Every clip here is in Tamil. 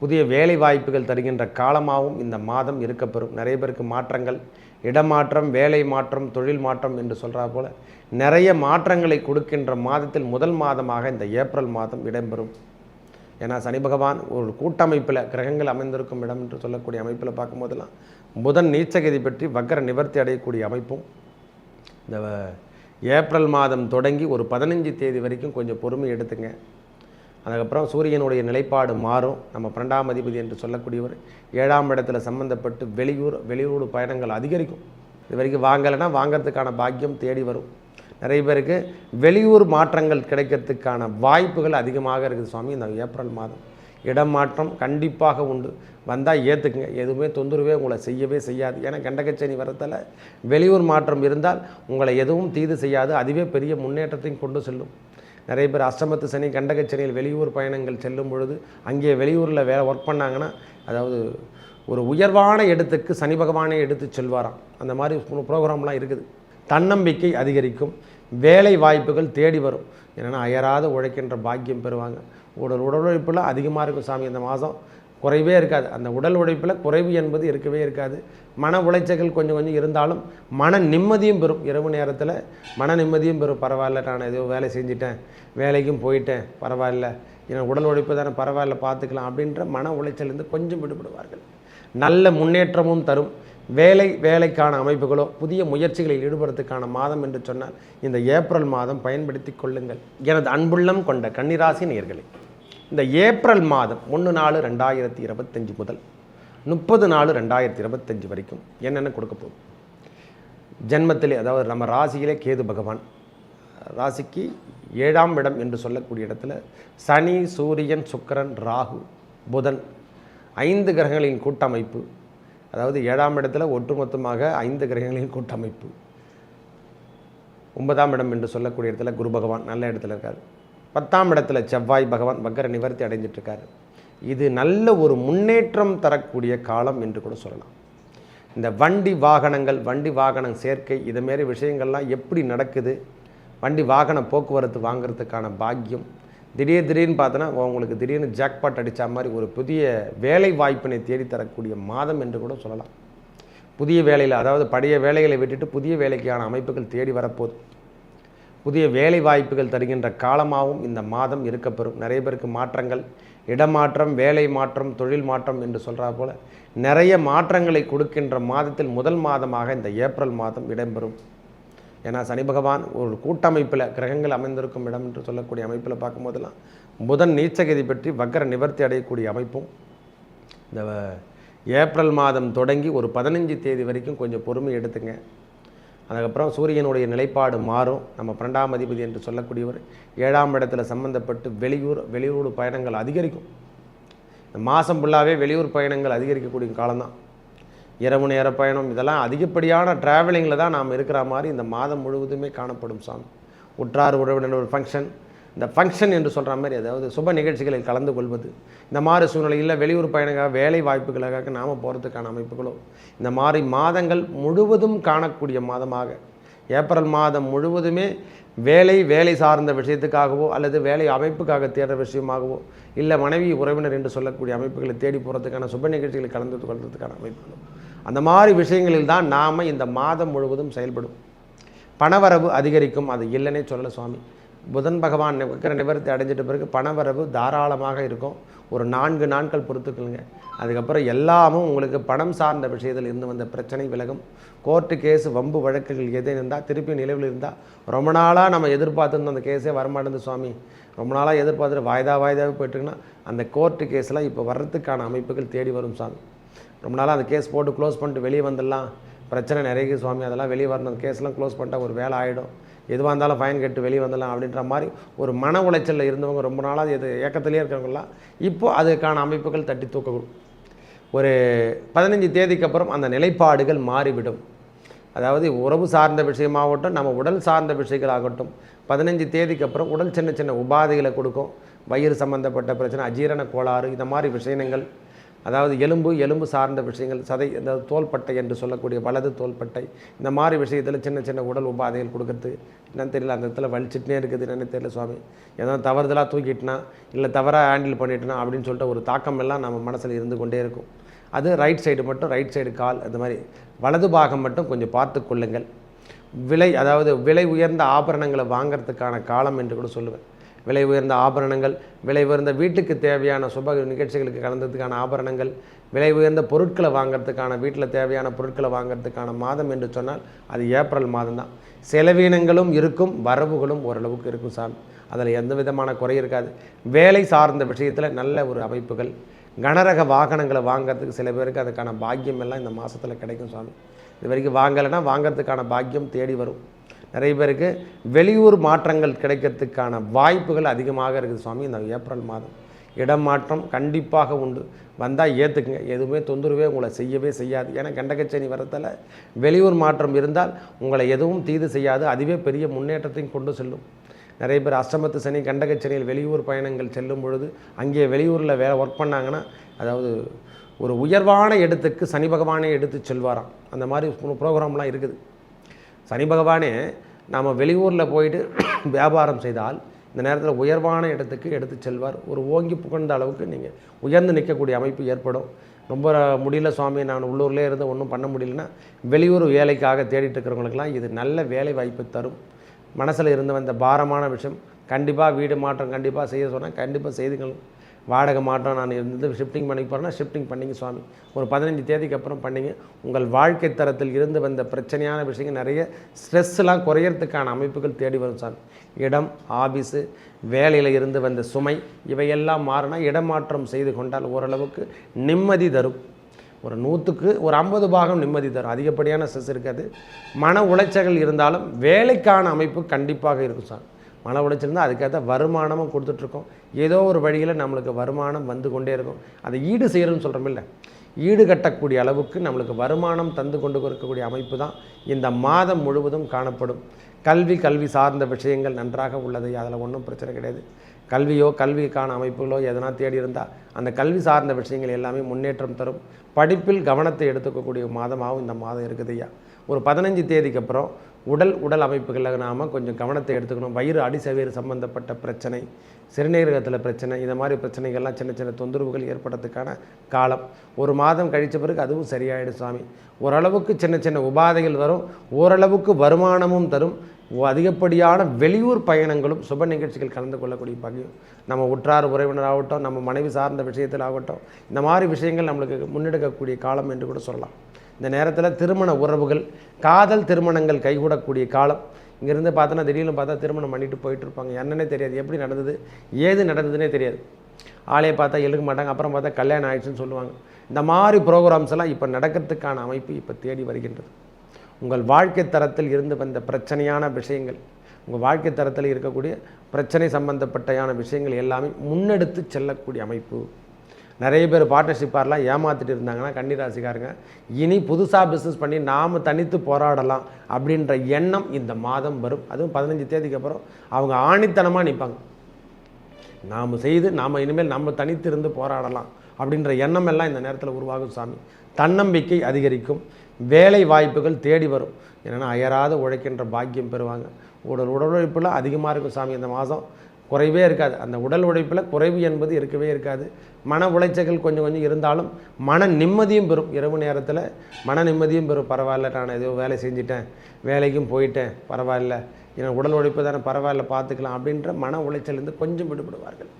புதிய வேலை வாய்ப்புகள் தருகின்ற காலமாகவும் இந்த மாதம் இருக்கப்பெறும். நிறைய பேருக்கு மாற்றங்கள் இடமாற்றம் வேலை மாற்றம் தொழில் மாற்றம் என்று சொல்கிறா போல நிறைய மாற்றங்களை கொடுக்கின்ற மாதத்தில் முதல் மாதமாக இந்த ஏப்ரல் மாதம் இடம்பெறும். ஏன்னா சனி பகவான் ஒரு கூட்டமைப்பில் கிரகங்கள் அமைந்திருக்கும் இடம் என்று சொல்லக்கூடிய அமைப்பில் பார்க்கும்போதெல்லாம் புதன் நீச்சகதி பற்றி வக்கர நிவர்த்தி அடையக்கூடிய அமைப்பும் இந்த ஏப்ரல் மாதம் தொடங்கி ஒரு பதினஞ்சு தேதி வரைக்கும் கொஞ்சம் பொறுமை எடுத்துங்க. அதுக்கப்புறம் சூரியனுடைய நிலைப்பாடு மாறும். நம்ம பன்னெண்டாம் அதிபதி என்று சொல்லக்கூடியவர் ஏழாம் இடத்துல சம்பந்தப்பட்டு வெளியூர் வெளியூர் பயணங்கள் அதிகரிக்கும். இது வரைக்கும் வாங்கலைன்னா வாங்கிறதுக்கான பாக்கியம் தேடி வரும். நிறைய பேருக்கு வெளியூர் மாற்றங்கள் கிடைக்கிறதுக்கான வாய்ப்புகள் அதிகமாக இருக்குது சுவாமி இந்த ஏப்ரல் மாதம். இடம் மாற்றம் கண்டிப்பாக உண்டு. வந்தால் ஏற்றுக்குங்க எதுவுமே தொந்தரவே உங்களை செய்யவே செய்யாது. ஏன்னா கண்டகச்சேனி வரத்தில் வெளியூர் மாற்றம் இருந்தால் உங்களை எதுவும் தீது செய்யாது. அதுவே பெரிய முன்னேற்றத்தையும் கொண்டு செல்லும். நிறைய பேர் அஷ்டமத்து சனி கண்டகச்சனியில் வெளியூர் பயணங்கள் செல்லும் பொழுது அங்கே வெளியூரில் வேலை ஒர்க் பண்ணாங்கன்னா அதாவது ஒரு உயர்வான இடத்துக்கு சனி பகவானே எடுத்து செல்வாராம். அந்த மாதிரி ப்ரோக்ராம்லாம் இருக்குது. தன்னம்பிக்கை அதிகரிக்கும். வேலை வாய்ப்புகள் தேடி வரும். என்னென்னா அயராத உழைக்கின்ற பாக்கியம் பெறுவாங்க. உடல் உடல் உழைப்புலாம் அதிகமாக இருக்கும் சாமி. இந்த மாதம் குறைவே இருக்காது. அந்த உடல் உழைப்பில் குறைவு என்பது இருக்கவே இருக்காது. மன உளைச்சல்கள் கொஞ்சம் கொஞ்சம் இருந்தாலும் மன நிம்மதியும் பெறும். இரவு நேரத்தில் மன நிம்மதியும் பெறும். பரவாயில்ல நான் ஏதோ வேலை செஞ்சிட்டேன் வேலைக்கும் போயிட்டேன் பரவாயில்ல. என் உடல் உழைப்பு தானே பரவாயில்ல பார்த்துக்கலாம் அப்படின்ற மன உளைச்சலேருந்து கொஞ்சம் விடுபடுவார்கள். நல்ல முன்னேற்றமும் தரும். வேலை வேலைக்கான அமைப்புகளோ புதிய முயற்சிகளில் ஈடுபடுறதுக்கான மாதம் என்று சொன்னால் இந்த ஏப்ரல் மாதம் பயன்படுத்தி கொள்ளுங்கள். எனது அன்புள்ளம் கொண்ட கன்னிராசி நேர்களை இந்த ஏப்ரல் மாதம் ஒன்று நாலு ரெண்டாயிரத்தி இருபத்தஞ்சி முதல் முப்பது நாலு ரெண்டாயிரத்தி இருபத்தஞ்சி வரைக்கும் என்னென்ன கொடுக்க போகுது? ஜென்மத்திலே அதாவது நம்ம ராசியிலே கேது பகவான் ராசிக்கு ஏழாம் இடம் என்று சொல்லக்கூடிய இடத்துல சனி சூரியன் சுக்கிரன் ராகு புதன் ஐந்து கிரகங்களின் கூட்டமைப்பு அதாவது ஏழாம் இடத்துல ஒட்டுமொத்தமாக ஐந்து கிரகங்களின் கூட்டமைப்பு. ஒன்பதாம் இடம் என்று சொல்லக்கூடிய இடத்துல குரு பகவான் நல்ல இடத்துல இருக்கார். பத்தாம் இடத்துல செவ்வாய் பகவான் வக்கர நிவர்த்தி அடைஞ்சிட்ருக்காரு. இது நல்ல ஒரு முன்னேற்றம் தரக்கூடிய காலம் என்று கூட சொல்லலாம். இந்த வண்டி வாகனங்கள் வண்டி வாகனம் சேர்க்கை இதுமாரி விஷயங்கள்லாம் எப்படி நடக்குது? வண்டி வாகன போக்குவரத்து வாங்குறதுக்கான பாக்கியம். திடீர் திடீர்னு பார்த்தோன்னா உங்களுக்கு திடீர்னு ஜாக்பாட் அடித்த மாதிரி ஒரு புதிய வேலை வாய்ப்பினை தேடித்தரக்கூடிய மாதம் என்று கூட சொல்லலாம். புதிய வேலையில் அதாவது பழைய வேலைகளை விட்டுட்டு புதிய வேலைக்கான அமைப்புகள் தேடி வரப்போகுது. புதிய வேலை வாய்ப்புகள் தருகின்ற காலமாகவும் இந்த மாதம் இருக்கப்பெறும். நிறைய பேருக்கு மாற்றங்கள் இடமாற்றம் வேலை மாற்றம் தொழில் மாற்றம் என்று சொல்கிறா போல நிறைய மாற்றங்களை கொடுக்கின்ற மாதத்தில் முதல் மாதமாக இந்த ஏப்ரல் மாதம் இடம்பெறும். ஏன்னா சனி பகவான் ஒரு கூட்டமைப்பில் கிரகங்கள் அமைந்திருக்கும் இடம் என்று சொல்லக்கூடிய அமைப்பில் பார்க்கும்போதெல்லாம் புதன் நீச்சகதி பற்றி வக்கர நிவர்த்தி அடையக்கூடிய அமைப்பும் இந்த ஏப்ரல் மாதம் தொடங்கி ஒரு பதினஞ்சு தேதி வரைக்கும் கொஞ்சம் பொறுமை எடுத்துங்க. அதுக்கப்புறம் சூரியனுடைய நிலைப்பாடு மாறும். நம்ம பன்னெண்டாம் அதிபதி என்று சொல்லக்கூடியவர் ஏழாம் இடத்துல சம்பந்தப்பட்டு வெளியூர் வெளியூர் பயணங்கள் அதிகரிக்கும். இந்த மாதம் ஃபுல்லாகவே வெளியூர் பயணங்கள் அதிகரிக்கக்கூடிய காலம்தான். இரவு நேர பயணம் இதெல்லாம் அதிகப்படியான ட்ராவலிங்கில் தான் நாம் இருக்கிற மாதிரி இந்த மாதம் முழுவதுமே காணப்படும் சாமி. உற்றார் உறவினர் ஒரு ஃபங்க்ஷன் இந்த ஃபங்க்ஷன் என்று சொல்கிற மாதிரி அதாவது சுப நிகழ்ச்சிகளில் கலந்து கொள்வது. இந்த மாதிரி சூழ்நிலையில் வெளியூர் பயணக்காக வேலை வாய்ப்புகளுக்காக நாம் போகிறதுக்கான அமைப்புகளோ இந்த மாதிரி மாதங்கள் முழுவதும் காணக்கூடிய மாதமாக ஏப்ரல் மாதம் முழுவதுமே வேலை வேலை சார்ந்த விஷயத்துக்காகவோ அல்லது வேலை அமைப்புக்காக தேடுற விஷயமாகவோ இல்லை மனைவி உறவினர் என்று சொல்லக்கூடிய அமைப்புகளை தேடி போகிறதுக்கான சுப நிகழ்ச்சிகளை கலந்து கொள்வதற்கான அமைப்புகளோ அந்த மாதிரி விஷயங்களில் தான் நாம் இந்த மாதம் முழுவதும் செயல்படும். பணவரவு அதிகரிக்கும் அது இல்லைன்னே சொல்லலை சுவாமி. புதன் பகவான் இருக்கிற நிவர்த்தி அடைஞ்சிட்ட பிறகு பணவரவு தாராளமாக இருக்கும். ஒரு நான்கு நாட்கள் பொறுத்துக்கலுங்க அதுக்கப்புறம் எல்லாமும் உங்களுக்கு பணம் சார்ந்த விஷயத்தில் இருந்து வந்த பிரச்சனை விலகும். கோர்ட்டு கேஸ் வம்பு வழக்குகள் எது இருந்தால் திருப்பி நிலவில் இருந்தால் ரொம்ப நாளாக நம்ம எதிர்பார்த்துருந்தோம் அந்த கேஸே வரமாட்டேங்குது சுவாமி. ரொம்ப நாளாக எதிர்பார்த்துட்டு வாய்தா வாய்தாவே போயிட்டுருக்குன்னா அந்த கோர்ட்டு கேஸ்லாம் இப்போ வர்றதுக்கான அமைப்புகள் தேடி வரும் சுவாமி. ரொம்ப நாளாக அந்த கேஸ் போட்டு க்ளோஸ் பண்ணிட்டு வெளியே வந்துடலாம். பிரச்சனை நிறைய சுவாமி. அதெல்லாம் வெளியே வரணும். அந்த கேஸ்லாம் க்ளோஸ் பண்ணிட்டா ஒரு வேலை ஆகிடும் எதுவாக இருந்தாலும் ஃபைன் கட்டு வெளியே வந்துடலாம் அப்படின்ற மாதிரி ஒரு மன உளைச்சலில் இருந்தவங்க ரொம்ப நாளாக இது ஏக்கத்திலே இருக்கிறவங்களாம் இப்போது அதுக்கான அமைப்புகள் தட்டி தூக்கக்கூடும் ஒரு பதினஞ்சு தேதிக்கு அப்புறம் அந்த நிலைப்பாடுகள் மாறிவிடும். அதாவது உறவு சார்ந்த விஷயமாகட்டும் நம்ம உடல் சார்ந்த விஷயங்களாகட்டும் பதினஞ்சு தேதிக்கு அப்புறம் உடல் சின்ன சின்ன உபாதைகளை கொடுக்கும். வயிறு சம்மந்தப்பட்ட பிரச்சனை அஜீரண கோளாறு இந்த மாதிரி விஷயங்கள். அதாவது எலும்பு எலும்பு சார்ந்த விஷயங்கள் சதை இந்த தோள்பட்டை என்று சொல்லக்கூடிய வலது தோள்பட்டை இந்த மாதிரி விஷயத்தில் சின்ன சின்ன உடல் உபாதைகள் கொடுக்குறது. என்னன்னு தெரியல அந்த இடத்துல வலிச்சிட்டே இருக்குது என்னன்னு தெரியல சுவாமி. ஏதோ தவறுதலாக தூக்கிட்டுனா இல்லை தவறாக ஹேண்டில் பண்ணிட்டுனா அப்படின்னு சொல்லிட்டு ஒரு தாக்கம் எல்லாம் நம்ம மனசில் இருந்து கொண்டே இருக்கும். அது ரைட் சைடு மட்டும் ரைட் சைடு கால் அந்த மாதிரி. வலது பாகம் மட்டும் கொஞ்சம் பார்த்து கொள்ளுங்கள். விலை அதாவது விலை உயர்ந்த ஆபரணங்களை வாங்குறதுக்கான காலம் என்று கூட சொல்லுவேன். விலை உயர்ந்த ஆபரணங்கள் விலை உயர்ந்த வீட்டுக்கு தேவையான சுப நிகழ்ச்சிகளுக்கு கலந்ததுக்கான ஆபரணங்கள் விலை உயர்ந்த பொருட்களை வாங்குறதுக்கான வீட்டில் தேவையான பொருட்களை வாங்குறதுக்கான மாதம் என்று சொன்னால் அது ஏப்ரல் மாதம் தான் செலவீனங்களும் இருக்கும் வரவுகளும் ஓரளவுக்கு இருக்கும் சாமி அதில் எந்த விதமான குறை இருக்காது. வேலை சார்ந்த விஷயத்தில் நல்ல ஒரு அமைப்புகள். கனரக வாகனங்களை வாங்கிறதுக்கு சில பேருக்கு அதுக்கான பாக்கியம் எல்லாம் இந்த மாதத்தில் கிடைக்கும் சாமி. இது வரைக்கும் வாங்கலைன்னா வாங்கிறதுக்கான பாக்கியம் தேடி வரும். நிறைய பேருக்கு வெளியூர் மாற்றங்கள் கிடைக்கிறதுக்கான வாய்ப்புகள் அதிகமாக இருக்குது சுவாமி இந்த ஏப்ரல் மாதம். இடம் மாற்றம் கண்டிப்பாக உண்டு. வந்தால் ஏற்றுக்குங்க எதுவுமே தொந்தரவே உங்களை செய்யவே செய்யாது. ஏன்னா கண்டகச்சேனி வரத்தில் வெளியூர் மாற்றம் இருந்தால் உங்களை எதுவும் தீது செய்யாது. அதுவே பெரிய முன்னேற்றத்தையும் கொண்டு செல்லும். நிறைய பேர் அஷ்டமத்து சனி கண்டகச்சனியில் வெளியூர் பயணங்கள் செல்லும் பொழுது அங்கே வெளியூரில் வேலை ஒர்க் பண்ணாங்கன்னா அதாவது ஒரு உயர்வான இடத்துக்கு சனி பகவானே எடுத்து செல்வாராம். அந்த மாதிரி ப்ரோக்ராம்லாம் இருக்குது. சனி பகவானே நாம் வெளியூரில் போயிட்டு வியாபாரம் செய்தால் இந்த நேரத்தில் உயர்வான இடத்துக்கு எடுத்து செல்வார். ஒரு ஓங்கி புகழ்ந்த அளவுக்கு நீங்கள் உயர்ந்து நிற்கக்கூடிய அமைப்பு ஏற்படும். ரொம்ப முடியல சுவாமி நான் உள்ளூர்லேயே இருந்து ஒன்றும் பண்ண முடியலன்னா வெளியூர் வேலைக்காக தேடிட்டு இருக்கிறவங்களுக்கெல்லாம் இது நல்ல வேலை வாய்ப்பு தரும். மனசில் இருந்து வந்த பாரமான விஷயம் கண்டிப்பாக வீடு மாற்றம் கண்டிப்பாக செய்ய சொன்னால் கண்டிப்பாக செய்துங்களும் வாடகை மாற்றம் நான் இருந்து ஷிஃப்டிங் பண்ணி போகிறேன்னா ஷிஃப்டிங் பண்ணிங்க சுவாமி. ஒரு பதினஞ்சு தேதிக்கு அப்புறம் பண்ணிங்க. உங்கள் வாழ்க்கை தரத்தில் இருந்து வந்த பிரச்சனையான விஷயங்கள் நிறைய ஸ்ட்ரெஸ்லாம் குறையறதுக்கான அமைப்புகள் தேடி வரும் சாமி. இடம் ஆபீஸு வேலையில் இருந்து வந்த சுமை இவையெல்லாம் மாறினா இடமாற்றம் செய்து கொண்டால் ஓரளவுக்கு நிம்மதி தரும். ஒரு நூற்றுக்கு ஒரு ஐம்பது பாகம் நிம்மதி தரும். அதிகப்படியான ஸ்ட்ரெஸ் இருக்காது. மன உளைச்சல்கள் இருந்தாலும் வேலைக்கான அமைப்பு கண்டிப்பாக இருக்கும் சார் மன உளைச்சல் இருந்தால் அதுக்கேற்ற வருமானமும் கொடுத்துட்ருக்கோம். ஏதோ ஒரு வழியில் நம்மளுக்கு வருமானம் வந்து கொண்டே இருக்கும். அதை ஈடு செய்கிறோன்னு சொல்கிறோம் இல்லை. ஈடு கட்டக்கூடிய அளவுக்கு நம்மளுக்கு வருமானம் தந்து கொண்டு இருக்கக்கூடிய அமைப்பு தான் இந்த மாதம் முழுவதும் காணப்படும். கல்வி கல்வி சார்ந்த விஷயங்கள் நன்றாக உள்ளது அதில் ஒன்றும் பிரச்சனை கிடையாது. கல்வியோ கல்விக்கான அமைப்புகளோ எதனா தேடி இருந்தால் அந்த கல்வி சார்ந்த விஷயங்கள் எல்லாமே முன்னேற்றம் தரும். படிப்பில் கவனத்தை எடுத்துக்கக்கூடிய மாதமாகவும் இந்த மாதம் இருக்குது ஐயா. ஒரு பதினஞ்சு தேதிக்கு அப்புறம் உடல் உடல் அமைப்புகளில் நாம் கொஞ்சம் கவனத்தை எடுத்துக்கணும். வயிறு அடிசவேறு சம்பந்தப்பட்ட பிரச்சனை சிறுநீரகத்தில் பிரச்சனை இந்த மாதிரி பிரச்சனைகள்லாம் சின்ன சின்ன தொந்தரவுகள் ஏற்படுறதுக்கான காலம். ஒரு மாதம் கழித்த பிறகு அதுவும் சரியாயிடும் சுவாமி. ஓரளவுக்கு சின்ன சின்ன உபாதைகள் வரும். ஓரளவுக்கு வருமானமும் தரும். அதிகப்படியான வெளியூர் பயணங்களும் சுப நிகழ்ச்சிகள் கலந்து கொள்ளக்கூடிய பகையும் நம்ம உற்றார் உறவினராகட்டும் நம்ம மனைவி சார்ந்த விஷயத்தில் ஆகட்டும் இந்த மாதிரி விஷயங்கள் நம்மளுக்கு முன்னெடுக்கக்கூடிய காலம் என்று கூட சொல்லலாம். இந்த நேரத்தில் திருமண உறவுகள் காதல் திருமணங்கள் கைகூடக்கூடிய காலம். இங்கேருந்து பார்த்தோன்னா திடீர்னு பார்த்தா திருமணம் பண்ணிட்டு போயிட்டு இருப்பாங்க. என்னன்னே தெரியாது. எப்படி நடந்தது? ஏது நடந்ததுன்னே தெரியாது. ஆளைய பார்த்தா எழுக்க மாட்டாங்க. அப்புறம் பார்த்தா கல்யாணம் ஆயிடுச்சுன்னு சொல்லுவாங்க. இந்த மாதிரி ப்ரோக்ராம்ஸ் எல்லாம் இப்போ நடக்கிறதுக்கான அமைப்பு இப்போ தேடி வருகின்றது. உங்கள் வாழ்க்கை தரத்தில் இருந்து வந்த பிரச்சனையான விஷயங்கள் உங்கள் வாழ்க்கை தரத்தில் இருக்கக்கூடிய பிரச்சனை சம்பந்தப்பட்டையான விஷயங்கள் எல்லாமே முன்னெடுத்து செல்லக்கூடிய அமைப்பு. நிறைய பேர் பார்ட்னர்ஷிப்பாரெலாம் ஏமாற்றிட்டு இருந்தாங்கன்னா கன்னிராசிக்காரங்க இனி புதுசாக பிஸ்னஸ் பண்ணி நாம் தனித்து போராடலாம் அப்படின்ற எண்ணம் இந்த மாதம் வரும். அதுவும் பதினஞ்சு தேதிக்கு அப்புறம் அவங்க ஆணித்தனமாக நிற்பாங்க நாம் செய்து நாம் இனிமேல் நம்ம தனித்து இருந்து போராடலாம் அப்படின்ற எண்ணம் எல்லாம் இந்த நேரத்தில் உருவாகும் சாமி. தன்னம்பிக்கை அதிகரிக்கும். வேலை வாய்ப்புகள் தேடி வரும். என்னென்னா அயராத உழைக்கின்ற பாக்கியம் பெறுவாங்க. உடல் உடல் உழைப்புலாம் அதிகமாக இருக்கும் சாமி இந்த மாதம். குறைவே இருக்காது. அந்த உடல் உழைப்பில் குறைவு என்பது இருக்கவே இருக்காது. மன உளைச்சல்கள் கொஞ்சம் கொஞ்சம் இருந்தாலும் மன நிம்மதியும் பெறும். இரவு நேரத்தில் மன நிம்மதியும் பெறும். பரவாயில்ல நான் ஏதோ வேலை செஞ்சிட்டேன் வேலைக்கும் போயிட்டேன் பரவாயில்ல என் உடல் உழைப்பு தானே பரவாயில்ல பார்த்துக்கலாம் அப்படின்ற மன உளைச்சலேருந்து கொஞ்சம் விடுபடுவார்கள்.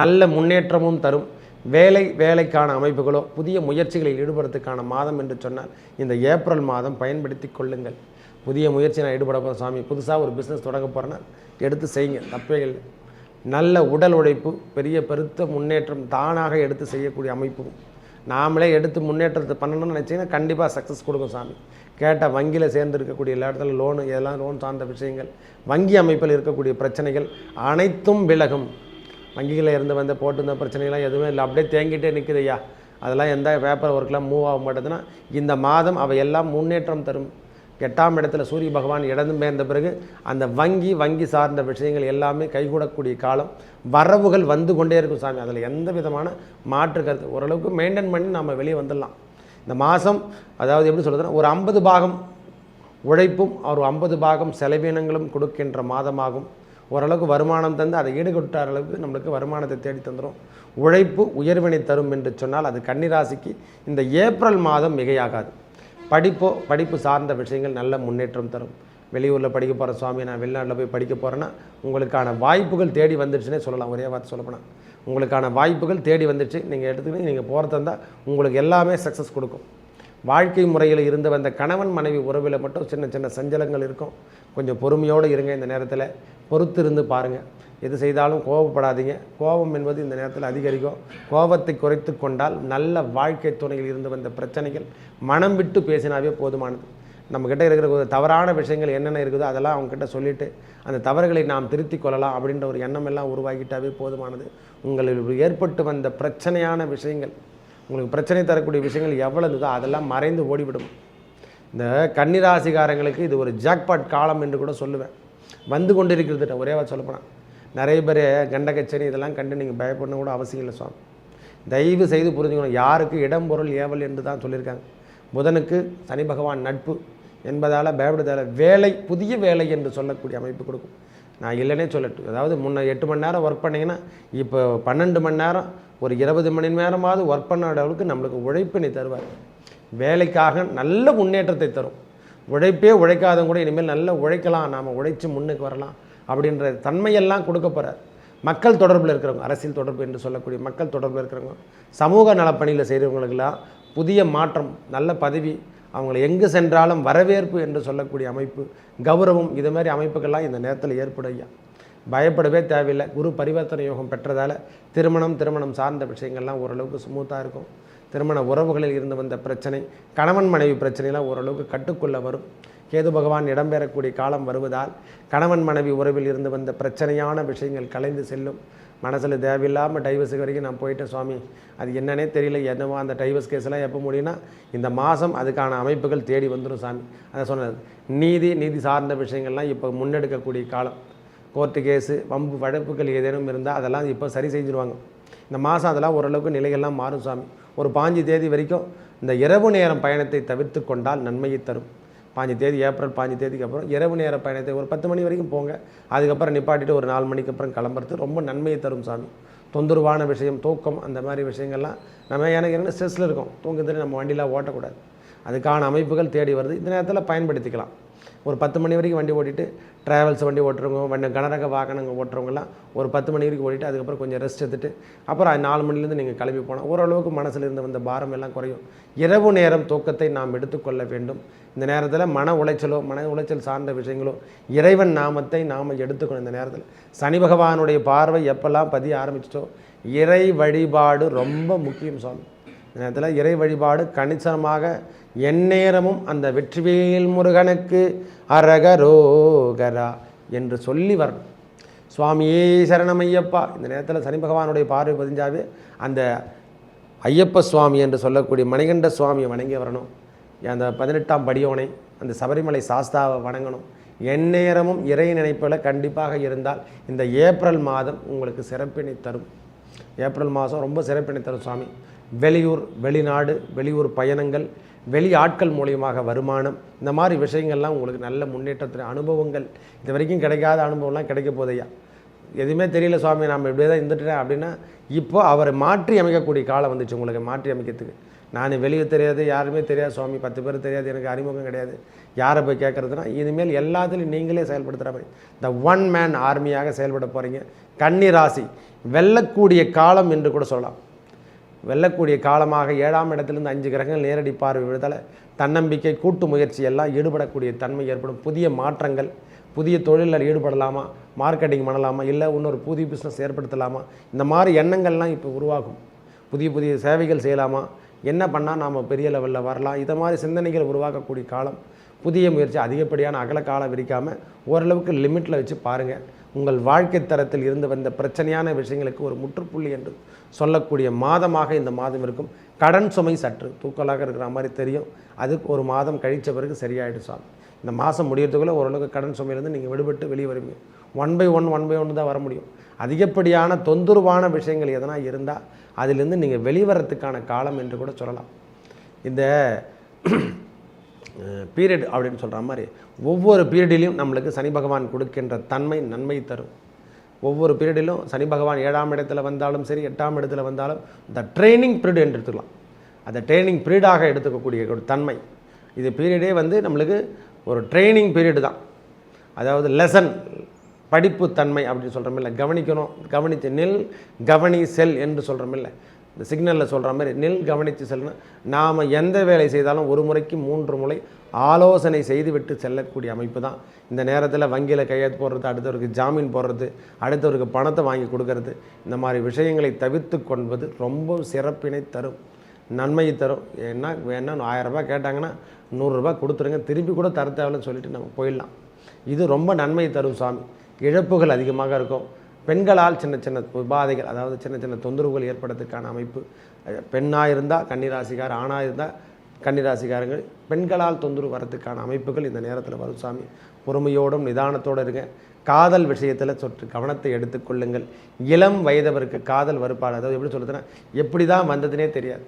நல்ல முன்னேற்றமும் தரும். வேலை வேலைக்கான அமைப்புகளோ புதிய முயற்சிகளில் ஈடுபடுறதுக்கான மாதம் என்று சொன்னால் இந்த ஏப்ரல் மாதம் பயன்படுத்தி கொள்ளுங்கள். புதிய முயற்சி நான் ஈடுபட போகிறேன் சாமி. புதுசாக ஒரு பிஸ்னஸ் தொடங்க போகிறேன்னா எடுத்து செய்யுங்க தப்பே இல்லை. நல்ல உடல் உழைப்பு பெரிய பெருத்த முன்னேற்றம் தானாக எடுத்து செய்யக்கூடிய அமைப்பும் நாமளே எடுத்து முன்னேற்றத்தை பண்ணணும்னு நினச்சிங்கன்னா கண்டிப்பாக சக்ஸஸ் கொடுக்கும் சாமி. கேட்டால் வங்கியில் சேர்ந்து இருக்கக்கூடிய எல்லா இடத்துல லோனு இதெல்லாம் லோன் சார்ந்த விஷயங்கள் வங்கி அமைப்பில் இருக்கக்கூடிய பிரச்சனைகள் அனைத்தும் விலகும். வங்கிகளில் இருந்து வந்த போட்டிருந்த பிரச்சனைகள்லாம் எதுவுமே இல்லை. அப்படியே தேங்கிட்டே நிற்குது ஐயா. அதெல்லாம் எந்த பேப்பர் ஒர்க்லாம் மூவ் ஆக மாட்டேதுன்னா இந்த மாதம் அவை எல்லாம் முன்னேற்றம் தரும். எட்டாம் இடத்துல சூரிய பகவான் இடந்து மேர்ந்த பிறகு அந்த வங்கி வங்கி சார்ந்த விஷயங்கள் எல்லாமே கைகூடக்கூடிய காலம். வரவுகள் வந்து கொண்டே இருக்கும் சாமி. அதில் எந்த விதமான மாற்று கருத்து. ஓரளவுக்கு மெயின்டைன் பண்ணி நம்ம வெளியே வந்துடலாம். இந்த மாதம் அதாவது எப்படி சொல்கிறதுனா ஒரு ஐம்பது பாகம் உழைப்பும் ஒரு ஐம்பது பாகம் செலவினங்களும் கொடுக்கின்ற மாதமாகும். ஓரளவுக்கு வருமானம் தந்து அதை ஈடுகட்டார அளவுக்கு நம்மளுக்கு வருமானத்தை தேடி தந்துடும் உழைப்பு உயர்வினை தரும் என்று சொன்னால் அது கன்னிராசிக்கு இந்த ஏப்ரல் மாதம் மிகையாகாது. படிப்போ படிப்பு சார்ந்த விஷயங்கள் நல்ல முன்னேற்றம் தரும். வெளியூரில் படிக்க போகிற சுவாமி நான் வெளிநாட்டில் போய் படிக்க போகிறேன்னா உங்களுக்கான வாய்ப்புகள் தேடி வந்துடுச்சுன்னே சொல்லலாம். ஒரே வார்த்தை சொல்லப்போனால் உங்களுக்கான வாய்ப்புகள் தேடி வந்துடுச்சு நீங்கள் எடுத்துக்கிட்டு நீங்கள் போகிறதா இருந்தால் உங்களுக்கு எல்லாமே சக்ஸஸ் கொடுக்கும். வாழ்க்கை முறையில் இருந்து வந்த கணவன் மனைவி உறவில் மட்டும் சின்ன சின்ன சஞ்சலங்கள் இருக்கும். கொஞ்சம் பொறுமையோடு இருங்க இந்த நேரத்தில். பொறுத்து இருந்து பாருங்கள் எது செய்தாலும் கோபப்படாதீங்க. கோபம் என்பது இந்த நேரத்தில் அதிகரிக்கும். கோபத்தை குறைத்து கொண்டால் நல்ல வாழ்க்கை துணையில் இருந்து வந்த பிரச்சனைகள் மனம் விட்டு பேசினாவே போதுமானது. நம்மக்கிட்ட இருக்கிற ஒரு தவறான விஷயங்கள் என்னென்ன இருக்குதோ அதெல்லாம் அவங்கக்கிட்ட சொல்லிவிட்டு அந்த தவறுகளை நாம் திருத்திக் கொள்ளலாம் அப்படின்ற ஒரு எண்ணம் எல்லாம் உருவாக்கிட்டாவே போதுமானது. உங்களில் ஏற்பட்டு வந்த பிரச்சனையான விஷயங்கள் உங்களுக்கு பிரச்சனை தரக்கூடிய விஷயங்கள் எவ்வளவு இருந்ததோ அதெல்லாம் மறைந்து ஓடிவிடும். இந்த கன்னிராசிகாரங்களுக்கு இது ஒரு ஜாக்பாட் காலம் என்று கூட சொல்லுவேன். வந்து கொண்டிருக்கிறது ஒரே சொல்லப்போனால் நிறைய பேர் கண்ட கச்சேரி இதெல்லாம் கண்டு நீங்கள் பயப்படணும் கூட அவசியம் இல்லை சுவாமி. தயவு செய்து புரிஞ்சுக்கணும் யாருக்கு இடம் பொருள் ஏவல் என்று தான் சொல்லியிருக்காங்க. புதனுக்கு சனி பகவான் நட்பு என்பதால் பயப்படுதால வேலை புதிய வேலை என்று சொல்லக்கூடிய அமைப்பு கொடுக்கும். நான் இல்லைனே சொல்லட்டும் அதாவது முன்ன எட்டு மணி நேரம் ஒர்க் பண்ணிங்கன்னா இப்போ பன்னெண்டு மணி நேரம் ஒரு இருபது மணி நேரமாவது ஒர்க் பண்ண அளவுக்கு நம்மளுக்கு உழைப்பினை தருவார். வேலைக்காக நல்ல முன்னேற்றத்தை தரும். உழைப்பே உழைக்காதவங்க கூட இனிமேல் நல்லா உழைக்கலாம். நாம் உழைச்சி முன்னுக்கு வரலாம். அப்படின்ற தன்மையெல்லாம் கொடுக்க போகிறார் மக்கள் தொடர்பில் இருக்கிறவங்க அரசியல் தொடர்பு என்று சொல்லக்கூடிய மக்கள் தொடர்பில் இருக்கிறவங்க சமூக நலப்பணியில் செய்கிறவங்களுக்கெல்லாம் புதிய மாற்றம் நல்ல பதவி அவங்களை எங்கு சென்றாலும் வரவேற்பு என்று சொல்லக்கூடிய அமைப்பு கௌரவம் இது மாதிரி அமைப்புகள்லாம் இந்த நேரத்தில் ஏற்படும் ஐயா. பயப்படவே தேவையில்லை. குரு பரிவர்த்தனை யோகம் பெற்றதால் திருமணம் திருமணம் சார்ந்த விஷயங்கள்லாம் ஓரளவுக்கு ஸ்மூத்தாக இருக்கும். திருமண உறவுகளில் இருந்து வந்த பிரச்சனை கணவன் மனைவி பிரச்சனைலாம் ஓரளவுக்கு கட்டுக்குள்ளே வரும். கேது பகவான் இடம்பெறக்கூடிய காலம் வருவதால் கணவன் மனைவி உறவில் இருந்து வந்த பிரச்சனையான விஷயங்கள் கலைந்து செல்லும். மனசில் தேவையில்லாமல் டைவர்ஸுக்கு வரைக்கும் நான் போயிட்டேன் சுவாமி. அது என்னன்னே தெரியல. என்னவோ அந்த டைவர்ஸ் கேஸ்லாம் எப்போ முடியும்னா இந்த மாதம் அதுக்கான அமைப்புகள் தேடி வந்துடும் சாமி. அதை சொன்னது. நீதி நீதி சார்ந்த விஷயங்கள்லாம் இப்போ முன்னெடுக்கக்கூடிய காலம். கோர்ட்டு கேஸு வம்பு வழக்குகள் ஏதேனும் இருந்தால் அதெல்லாம் இப்போ சரி செஞ்சுருவாங்க. இந்த மாதம் அதெல்லாம் ஓரளவுக்கு நிலைகள்லாம் மாறும் சாமி. ஒரு பாஞ்சு தேதி வரைக்கும் இந்த இரவு நேரம் பயணத்தை தவிர்த்து கொண்டால் நன்மையை தரும். பாஞ்சு தேதி ஏப்ரல் பாஞ்சு தேதிக்கு அப்புறம் இரவு நேர பயணத்தை ஒரு பத்து மணி வரைக்கும் போங்க. அதுக்கப்புறம் நிப்பாட்டிட்டு ஒரு நாலு மணிக்கு அப்புறம் கிளம்புறது ரொம்ப நன்மையை தரும் சாமி. தொந்தரவான விஷயம் தூக்கம் அந்த மாதிரி விஷயங்கள்லாம் நம்ம எனக்கு என்ன ஸ்ட்ரெஸ்ஸில் இருக்கும். தூக்கத்தில் நம்ம வண்டியில் ஓட்டக்கூடாது. அதுக்கான அமைப்புகள் தேடி வருது. இந்த நேரத்தில் பயன்படுத்திக்கலாம். ஒரு பத்து மணி வரைக்கும் வண்டி ஓட்டிட்டு ட்ராவல்ஸ் வண்டி ஓட்டுறவங்க வண்டி கனரக வாகனங்கள் ஓட்டுறவங்கலாம் ஒரு பத்து மணி வரைக்கும் ஓட்டிட்டு அதுக்கப்புறம் கொஞ்சம் ரெஸ்ட் எடுத்துட்டு அப்புறம் நாலு மணிலேருந்து நீங்கள் கிளம்பி போனால் ஓரளவுக்கு மனசில் இருந்து வந்த பாரம் எல்லாம் குறையும். இரவு நேரம் தூக்கத்தை நாம் எடுத்துக்கொள்ள வேண்டும். இந்த நேரத்தில் மன உளைச்சலோ மன உளைச்சல் சார்ந்த விஷயங்களோ இறைவன் நாமத்தை நாம் எடுத்துக்கணும் இந்த நேரத்தில். சனி பகவானுடைய பார்வை எப்பெல்லாம் பதிய ஆரம்பிச்சிட்டோ இறை வழிபாடு ரொம்ப முக்கியம் சுவாமி. இந்த நேரத்தில் இறை வழிபாடு கணிசமாக எந்நேரமும் அந்த வெற்றிவேல் முருகனுக்கு அரகரோகரா என்று சொல்லி வரணும். சுவாமியே சரணம் ஐயப்பா. இந்த நேரத்தில் சனி பகவானுடைய பார்வை பதிஞ்சாவே அந்த ஐயப்ப சுவாமி என்று சொல்லக்கூடிய மணிகண்ட சுவாமியை வணங்கி வரணும். அந்த பதினெட்டாம் படியோனை அந்த சபரிமலை சாஸ்தாவை வணங்கணும். எந்நேரமும் இறை நினைப்பில் கண்டிப்பாக இருந்தால் இந்த ஏப்ரல் மாதம் உங்களுக்கு சிறப்பினை தரும். ஏப்ரல் மாதம் ரொம்ப சிறப்பினை தரும் சுவாமி. வெளியூர் வெளிநாடு வெளியூர் பயணங்கள் வெளி ஆட்கள் மூலியமாக வருமானம் இந்த மாதிரி விஷயங்கள்லாம் உங்களுக்கு நல்ல முன்னேற்றத்தில் அனுபவங்கள். இது வரைக்கும் கிடைக்காத அனுபவம்லாம் கிடைக்க போதையா எதுவுமே தெரியல சுவாமி நாம் இப்படியே தான் இருந்துட்டேன் அப்படின்னா இப்போ அவரை மாற்றி அமைக்கக்கூடிய காலம் வந்துச்சு உங்களுக்கு மாற்றி அமைக்கிறதுக்கு. நான் வெளியே தெரியாது யாருமே தெரியாது சுவாமி பத்து பேர் தெரியாது எனக்கு அறிமுகம் கிடையாது. யாரை போய் கேட்குறதுனா இனிமேல் எல்லாத்துலையும் நீங்களே செயல்படுத்துகிற மாதிரி. இந்த ஒன் மேன் ஆர்மியாக செயல்பட போகிறீங்க கன்னி ராசி வெல்லக்கூடிய காலம் என்று கூட சொல்லலாம். வெல்லக்கூடிய காலமாக ஏழாம் இடத்திலிருந்து அஞ்சு கிரகங்கள் நேரடி பார்வை விழுதலை தன்னம்பிக்கை கூட்டு முயற்சி எல்லாம் ஈடுபடக்கூடிய தன்மை ஏற்படும். புதிய மாற்றங்கள் புதிய தொழிலில் ஈடுபடலாமா மார்க்கெட்டிங் பண்ணலாமா இல்லை இன்னொரு புதிய பிஸ்னஸ் ஏற்படுத்தலாமா? இந்த மாதிரி எண்ணங்கள்லாம் இப்போ உருவாகும். புதிய புதிய சேவைகள் செய்யலாமா? என்ன பண்ணால் நாம் பெரிய லெவலில் வரலாம்? இதை மாதிரி சிந்தனைகள் உருவாக்கக்கூடிய காலம் புதிய முயற்சி அதிகப்படியான அகல காலம் விரிக்காமல் ஓரளவுக்கு லிமிட்டில் வச்சு பாருங்கள் உங்கள் வாழ்க்கை தரத்தில் இருந்து வந்த பிரச்சனையான விஷயங்களுக்கு ஒரு முற்றுப்புள்ளி என்று சொல்லக்கூடிய மாதமாக இந்த மாதம் இருக்கும். கடன் சுமை சற்று தூக்கலாக இருக்கிற மாதிரி தெரியும். அதுக்கு ஒரு மாதம் கழித்த பிறகு சரியாயிடும் சாமி. இந்த மாதம் முடியறதுக்குள்ளே ஓரளவுக்கு கடன் சுமையிலேருந்து நீங்கள் விடுபட்டு வெளியே வருவீங்க. One by one one by one தான் வர முடியும். அதிகப்படியான தொந்தரவான விஷயங்கள் எதனா இருந்தால் அதிலிருந்து நீங்கள் வெளிவரத்துக்கான காலம் என்று கூட சொல்லலாம். இந்த பீரியட் அப்படின்னு சொல்கிற மாதிரி ஒவ்வொரு பீரியடிலையும் நம்மளுக்கு சனி பகவான் கொடுக்கின்ற தன்மை நன்மை தரும். ஒவ்வொரு பீரியடிலும் சனி பகவான் ஏழாம் இடத்துல வந்தாலும் சரி எட்டாம் இடத்துல வந்தாலும் இந்த ட்ரைனிங் பீரியட் என்று எடுத்துக்கலாம். அந்த ட்ரைனிங் பீரியடாக எடுத்துக்கக்கூடிய ஒரு தன்மை. இது பீரியடே வந்து நம்மளுக்கு ஒரு ட்ரைனிங் பீரியடு தான். அதாவது லெசன் படிப்பு தன்மை அப்படின்னு சொல்கிறோமில்ல கவனிக்கணும் கவனித்து நில் கவனி செல் என்று சொல்கிறோமில்ல இந்த சிக்னலில் சொல்கிற மாதிரி நில் கவனித்து செல்லணும். நாம் எந்த வேலை செய்தாலும் ஒரு முறைக்கு மூன்று முறை ஆலோசனை செய்துவிட்டு செல்லக்கூடிய அமைப்பு தான். இந்த நேரத்தில் வங்கியில் கையெழுத்து போடுறது அடுத்தவருக்கு ஜாமீன் போடுறது அடுத்தவருக்கு பணத்தை வாங்கி கொடுக்கறது இந்த மாதிரி விஷயங்களை தவிர்த்து கொள்வது ரொம்ப சிறப்பினை தரும். நன்மையை தரும். என்ன வேணா ஆயிரரூபா கேட்டாங்கன்னா நூறுரூபா கொடுத்துருங்க. திருப்பி கூட தர தேவைன்னு சொல்லிட்டு நம்ம போயிடலாம். இது ரொம்ப நன்மை தரும் சாமி இழப்புகள் அதிகமாக இருக்கும். பெண்களால் சின்ன சின்ன உபாதைகள் அதாவது சின்ன சின்ன தொந்தரவுகள் ஏற்படுறதுக்கான அமைப்பு பெண்ணாக இருந்தால் கன்னிராசிக்கார் ஆணாக இருந்தால் கன்னிராசிக்காரங்கள் பெண்களால் தொந்தரவு வரதுக்கான அமைப்புகள் இந்த நேரத்தில் வரும் சாமி. பொறுமையோடும் நிதானத்தோடு இருங்க. காதல் விஷயத்தில் சொற்று கவனத்தை எடுத்துக்கொள்ளுங்கள் இளம் வயதவருக்கு காதல் வருப்பாடு அதாவது எப்படி சொல்லுதுன்னா எப்படி தான் வந்ததுனே தெரியாது.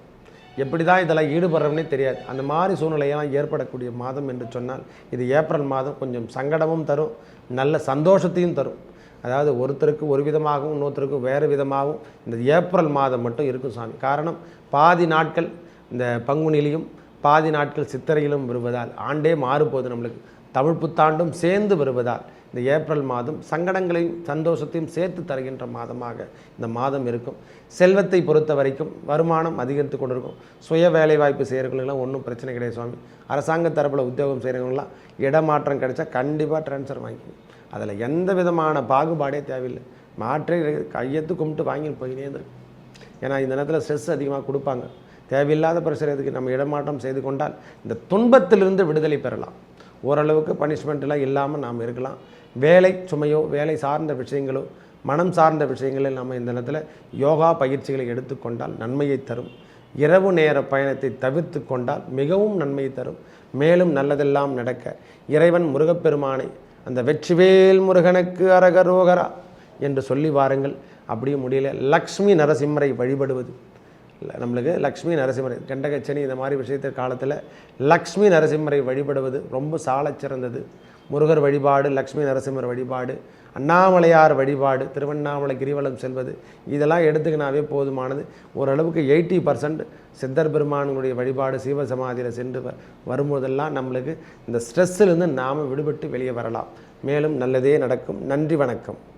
எப்படி தான் இதெல்லாம் ஈடுபடுறவனே தெரியாது. அந்த மாதிரி சூழ்நிலையெல்லாம் ஏற்படக்கூடிய மாதம் என்று சொன்னால் இது ஏப்ரல் மாதம் கொஞ்சம் சங்கடமும் தரும் நல்ல சந்தோஷத்தையும் தரும். அதாவது ஒருத்தருக்கு ஒரு விதமாகவும் இன்னொருத்தருக்கு வேறு விதமாகவும் இந்த ஏப்ரல் மாதம் மட்டும் இருக்கும் சாமி. காரணம் பாதி நாட்கள் இந்த பங்குனிலையும் பாதி நாட்கள் சித்திரையிலும் வருவதால் ஆண்டே மாறுபோகுது நம்மளுக்கு. தமிழ் புத்தாண்டும் சேர்ந்து வருவதால் இந்த ஏப்ரல் மாதம் சங்கடங்களையும் சந்தோஷத்தையும் சேர்த்து தருகின்ற மாதமாக இந்த மாதம் இருக்கும். செல்வத்தை பொறுத்த வரைக்கும் வருமானம் அதிகரித்து கொண்டிருக்கும். சுய வேலைவாய்ப்பு செய்கிறவங்களுக்குலாம் ஒன்றும் பிரச்சனை கிடையாது சுவாமி அரசாங்க தரப்பில் உத்தியோகம் செய்கிறவங்களாம் இடமாற்றம் கிடைச்சா கண்டிப்பாக ட்ரான்ஸ்ஃபர் வாங்கிக்கணும். அதில் எந்த விதமான பாகுபாடே தேவையில்லை. மாற்றே கிடையாது. கையெத்து கும்பிட்டு வாங்கிட்டு போயினே இருக்கு ஏன்னா இந்த நேரத்தில் ஸ்ட்ரெஸ் அதிகமாக கொடுப்பாங்க. தேவையில்லாத பிரஷர் எதுக்கு நம்ம இடமாற்றம் செய்து கொண்டால் இந்த துன்பத்திலிருந்து விடுதலை பெறலாம். ஓரளவுக்கு பனிஷ்மெண்ட்லாம் இல்லாமல் நாம் இருக்கலாம். வேலை சுமையோ வேலை சார்ந்த விஷயங்களோ மனம் சார்ந்த விஷயங்களில் நம்ம இந்த நேரத்தில் யோகா பயிற்சிகளை எடுத்துக்கொண்டால் நன்மையை தரும். இரவு நேர பயணத்தை தவிர்த்து கொண்டால் மிகவும் நன்மையை தரும். மேலும் நல்லதெல்லாம் நடக்க இறைவன் முருகப்பெருமானை அந்த வெற்றிவேல் முருகனுக்கு அரகரோகரா என்று சொல்லி வாருங்கள். அப்படியே முடியல. லக்ஷ்மி நரசிம்மரை வழிபடுவது. நம்மளுக்கு லக்ஷ்மி நரசிம்மரை கண்டகச்சனி இந்த மாதிரி விஷயத்த காலத்தில் லக்ஷ்மி நரசிம்மரை வழிபடுவது ரொம்ப சாலச் சிறந்தது முருகர் வழிபாடு லக்ஷ்மி நரசிம்மர் வழிபாடு அண்ணாமலையார் வழிபாடு திருவண்ணாமலை கிரிவலம் செல்வது இதெல்லாம் எடுத்துக்கினாவே போதுமானது. ஓரளவுக்கு எயிட்டி பர்சன்ட் சித்தர் பெருமானுடைய வழிபாடு சிவசமாதியில் சென்று வ- வரும்போதெல்லாம் நம்மளுக்கு இந்த ஸ்ட்ரெஸ்ஸிலிருந்து நாம் விடுபட்டு வெளியே வரலாம். மேலும் நல்லதே நடக்கும். நன்றி வணக்கம்.